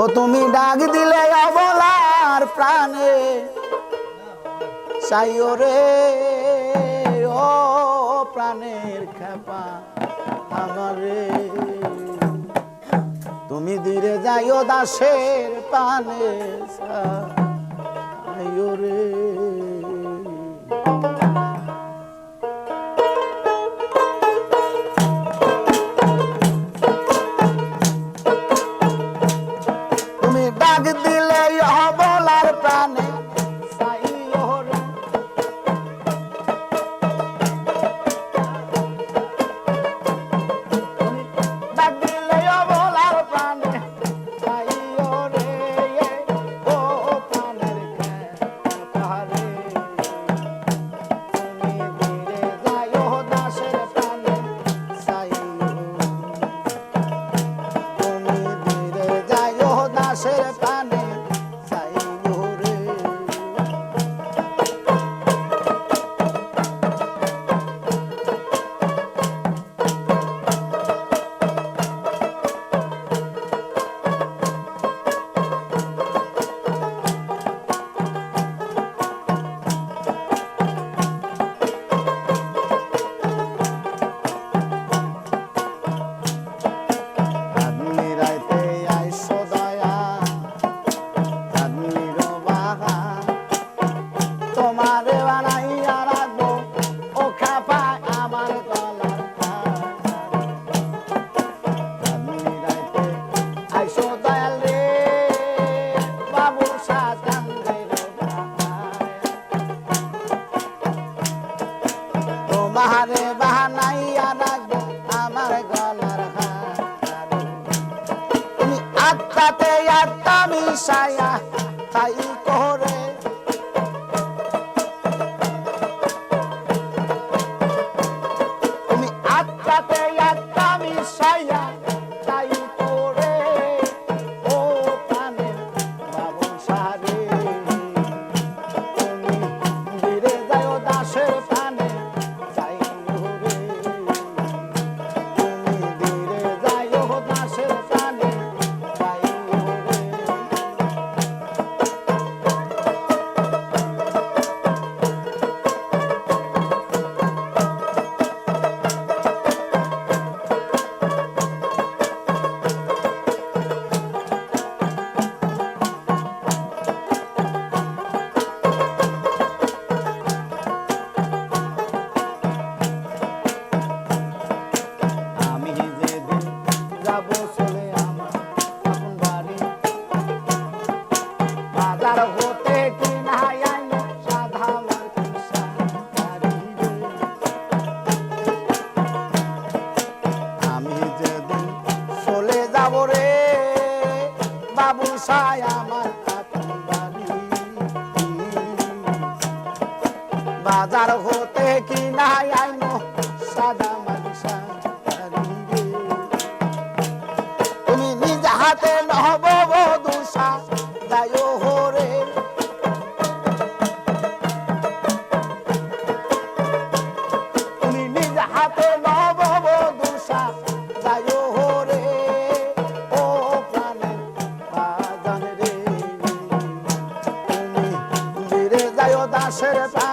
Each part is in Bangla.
ও তুমি ডাক দিলে অবলার প্রাণে। চাইও রে, ও প্রাণের খেপা আমারে। তুমি ধীরে যাইও দাসের পানে চাইও রে। ser বাহারে বাহানাইয়া রাখব আমার গলার তুমি আত্মাতে আত্মা মিশাইয়া তাই Messiah. सरपा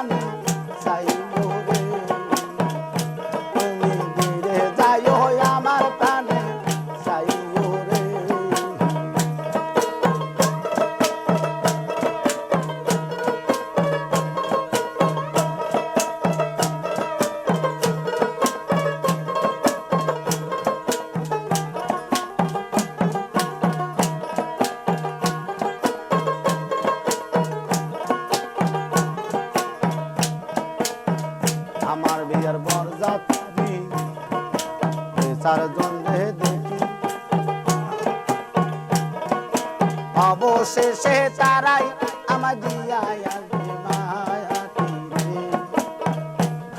তার দ্বন্দ্বে দেখি অবশেষে তারাই আমার দিয়ায়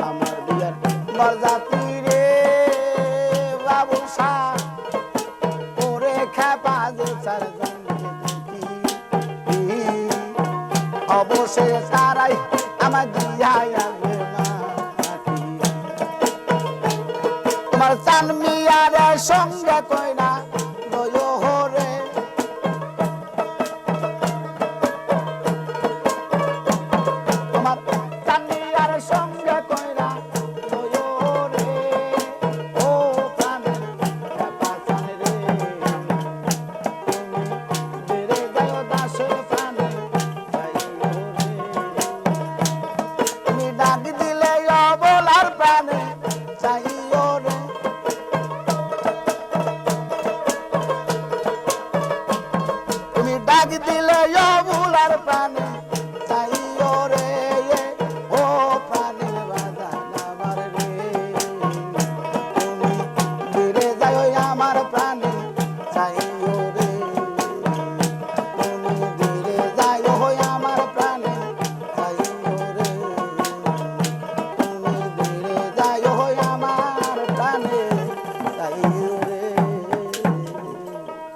আমার দিয়ার বরজাতি রে বাবু শাহ ওরে খেপা যে তার দ্বন্দ্বে দেখি অবশেষে তারাই আমার দিয়ায় Marcelo Ronda com ডাক দিলে